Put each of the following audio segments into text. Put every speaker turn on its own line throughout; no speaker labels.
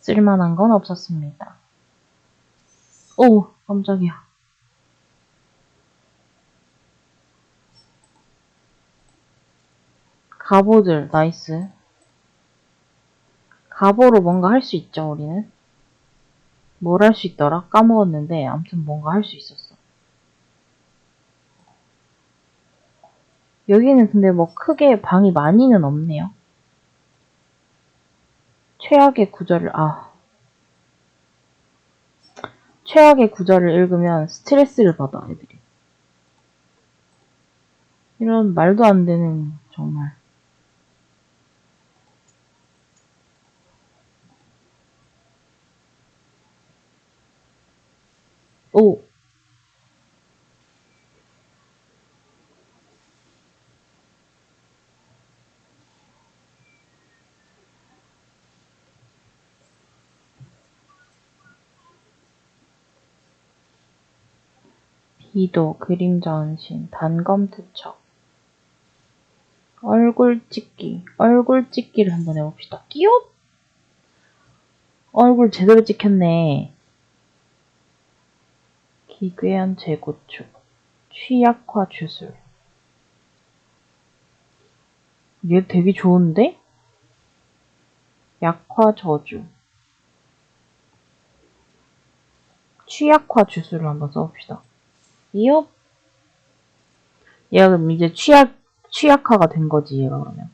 쓸만한 건 없었습니다. 오, 깜짝이야. 가보들, 나이스. 가보로 뭔가 할 수 있죠, 우리는? 뭘 할 수 있더라? 까먹었는데, 아무튼 뭔가 할 수 있었어. 여기는 근데 뭐 크게 방이 많이는 없네요. 최악의 구절을, 아. 최악의 구절을 읽으면 스트레스를 받아, 애들이. 이런 말도 안 되는, 정말. 오. 비도, 그림자 은신, 단검 투척. 얼굴 찍기. 얼굴 찍기를 한번 해봅시다. 끼업! 얼굴 제대로 찍혔네. 기괴한 재구축, 취약화 주술. 얘 되게 좋은데? 약화 저주. 취약화 주술을 한번 써봅시다. 이요? 얘가 그럼 이제 취약, 취약화가 된 거지, 얘가 그러면.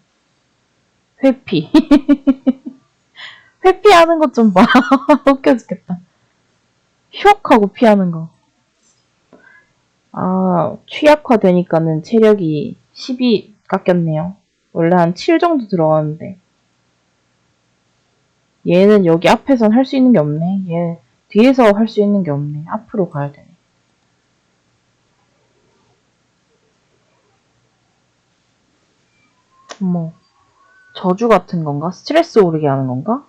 회피. 회피하는 것 좀 봐. 웃겨 죽겠다. 휘옥 하고 피하는 거. 아, 취약화 되니까는 체력이 10이 깎였네요. 원래 한 7 정도 들어갔는데. 얘는 여기 앞에선 할 수 있는 게 없네. 얘 뒤에서 할 수 있는 게 없네. 앞으로 가야 되네. 뭐, 저주 같은 건가? 스트레스 오르게 하는 건가?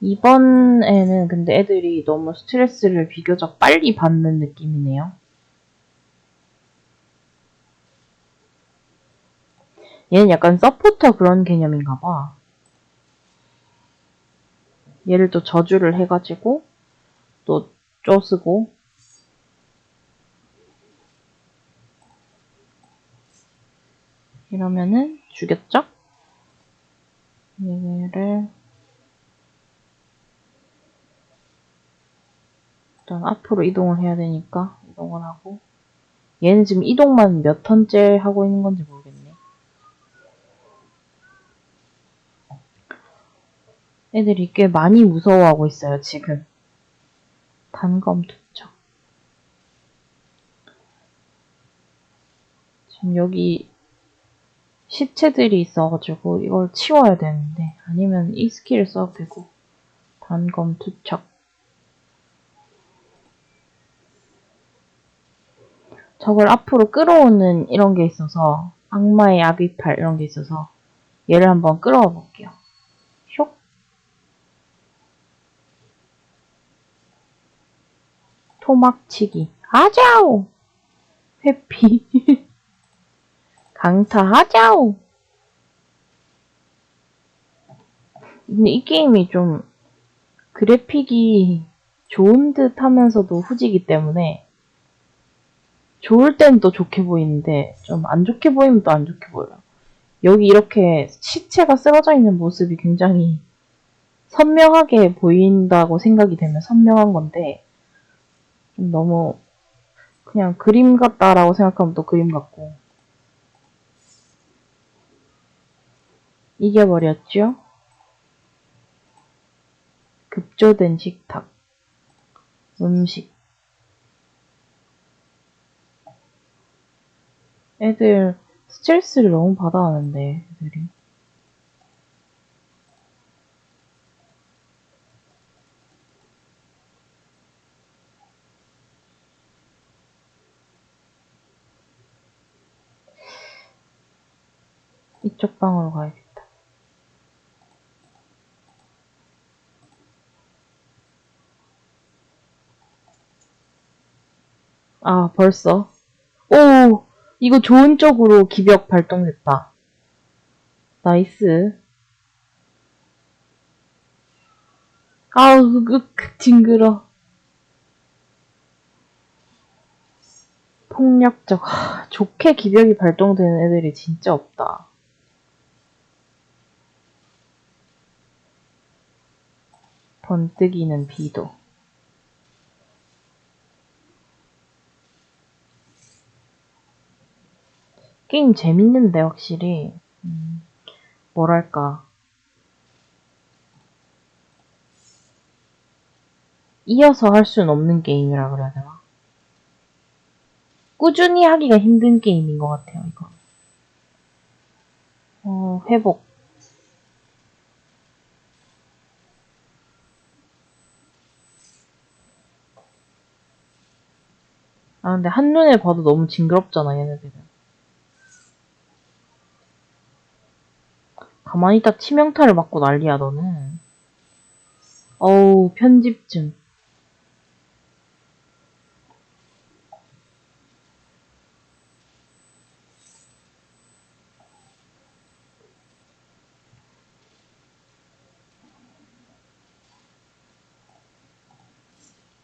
이번에는 근데 애들이 너무 스트레스를 비교적 빨리 받는 느낌이네요. 얘는 약간 서포터 그런 개념인가 봐. 얘를 또 저주를 해가지고 또 쪼쓰고 이러면은 죽였죠? 얘를 일단 앞으로 이동을 해야 되니까 이동을 하고 얘는 지금 이동만 몇 턴째 하고 있는 건지 모르겠네. 애들이 꽤 많이 무서워하고 있어요, 지금. 단검 투척. 지금 여기 시체들이 있어가지고 이걸 치워야 되는데 아니면 이 스킬을 써도 되고 단검 투척. 저걸 앞으로 끌어오는 이런 게 있어서 악마의 아비팔 이런 게 있어서 얘를 한번 끌어와 볼게요. 쇽. 토막치기. 하자오! 회피. 강타 하자오! 근데 이 게임이 좀 그래픽이 좋은 듯 하면서도 후지기 때문에 좋을 땐 또 좋게 보이는데 좀 안 좋게 보이면 또 안 좋게 보여요. 여기 이렇게 시체가 쓰러져 있는 모습이 굉장히 선명하게 보인다고 생각이 되면 선명한 건데 좀 너무 그냥 그림 같다라고 생각하면 또 그림 같고 이겨버렸죠? 급조된 식탁 음식 애들 스트레스를 너무 받아하는데 애들이 이쪽 방으로 가야겠다. 아, 벌써. 오! 이거 좋은 쪽으로 기벽 발동됐다. 나이스. 아우, 그, 그, 징그러. 폭력적. 하, 좋게 기벽이 발동되는 애들이 진짜 없다. 번뜩이는 비도. 게임 재밌는데, 확실히. 음, 뭐랄까. 이어서 할 수는 없는 게임이라 그래야 되나? 꾸준히 하기가 힘든 게임인 것 같아요, 이거. 어, 회복. 아, 근데 한눈에 봐도 너무 징그럽잖아, 얘네들은. 가만히 있다 치명타를 맞고 난리야, 너는. 어우, 편집증.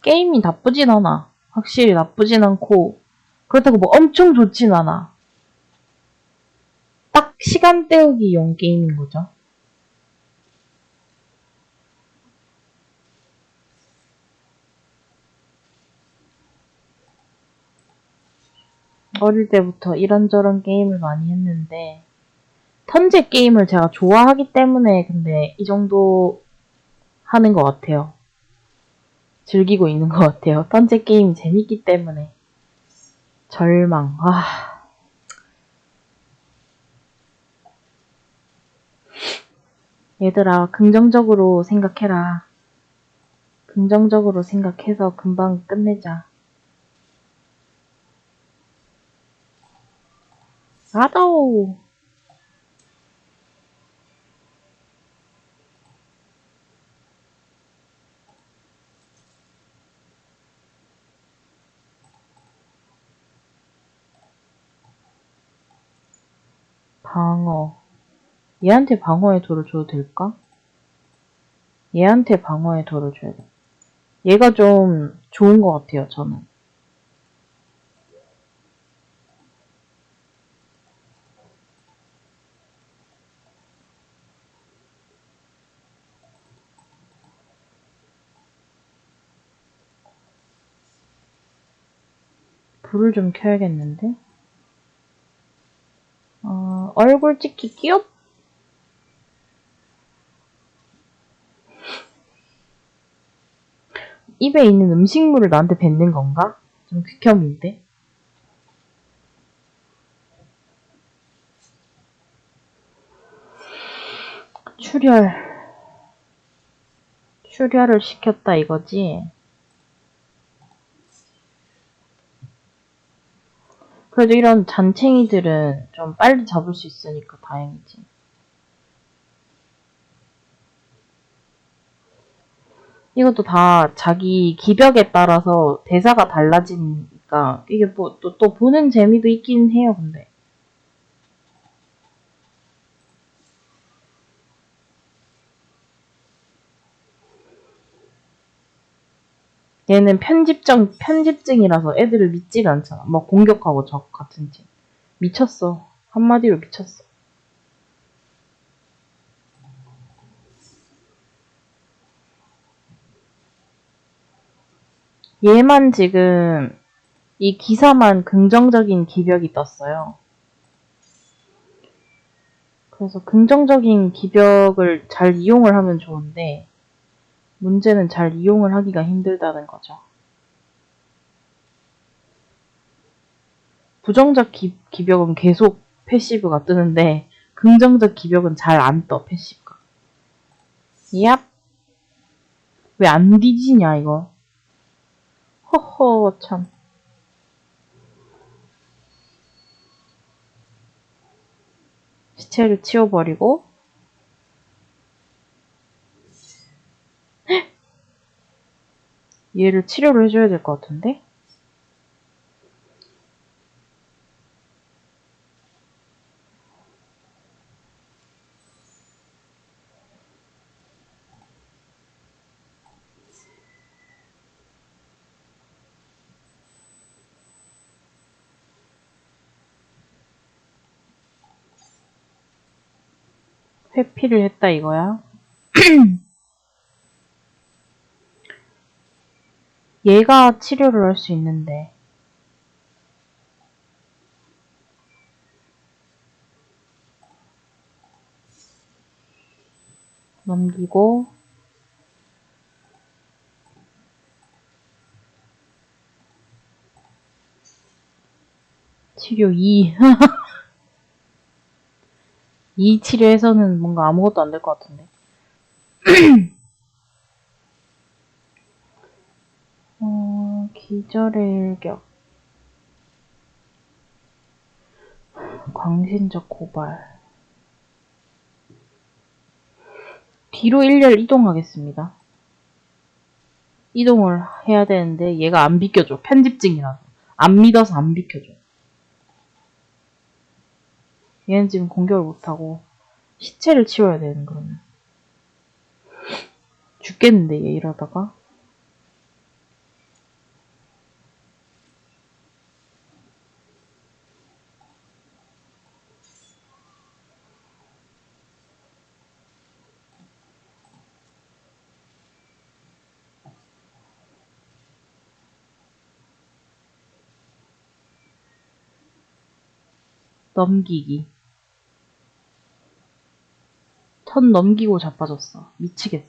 게임이 나쁘진 않아. 확실히 나쁘진 않고, 그렇다고 뭐 엄청 좋진 않아. 딱 시간 때우기용 게임인 거죠. 어릴 때부터 이런저런 게임을 많이 했는데, 턴제 게임을 제가 좋아하기 때문에 근데 이 정도 하는 것 같아요. 즐기고 있는 것 같아요. 턴제 게임이 재밌기 때문에. 절망, 아. 얘들아, 긍정적으로 생각해라. 긍정적으로 생각해서 금방 끝내자. 아다오. 방어. 얘한테 방어의 돌을 줘도 될까? 얘한테 방어의 돌을 줘야 돼. 얘가 좀 좋은 것 같아요, 저는. 불을 좀 켜야겠는데? 어, 얼굴 찍기 끼업? 입에 있는 음식물을 나한테 뱉는 건가? 좀 극혐인데? 출혈. 출혈을 시켰다 이거지? 그래도 이런 잔챙이들은 좀 빨리 잡을 수 있으니까 다행이지. 이것도 다 자기 기벽에 따라서 대사가 달라지니까 이게 뭐 또 또 보는 재미도 있긴 해요, 근데. 얘는 편집증, 편집증이라서 애들을 믿지가 않잖아. 막 공격하고 적 같은 집. 미쳤어. 한마디로 미쳤어. 얘만 지금 이 기사만 긍정적인 기벽이 떴어요. 그래서 긍정적인 기벽을 잘 이용을 하면 좋은데 문제는 잘 이용을 하기가 힘들다는 거죠. 부정적 기, 기벽은 계속 패시브가 뜨는데 긍정적 기벽은 잘 안 떠, 패시브가. 얍. 왜 안 뒤지냐, 이거. 허허, 참. 시체를 치워버리고 얘를 치료를 해줘야 될 것 같은데? 회피를 했다 이거야. 얘가 치료를 할 수 있는데. 넘기고. 치료 2 이 치료에서는 뭔가 아무것도 안 될 것 같은데. 어, 기절의 일격. 광신적 고발. 뒤로 일렬 이동하겠습니다. 이동을 해야 되는데 얘가 안 비켜줘. 편집증이라서. 안 믿어서 안 비켜줘. 얘는 지금 공격을 못하고 시체를 치워야 되는 그러면. 죽겠는데 얘 이러다가. 넘기기. 턴 넘기고 자빠졌어. 미치겠어.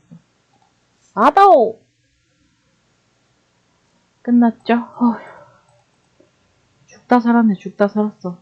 아다오! 끝났죠? 어휴. 죽다 살았네, 죽다 살았어.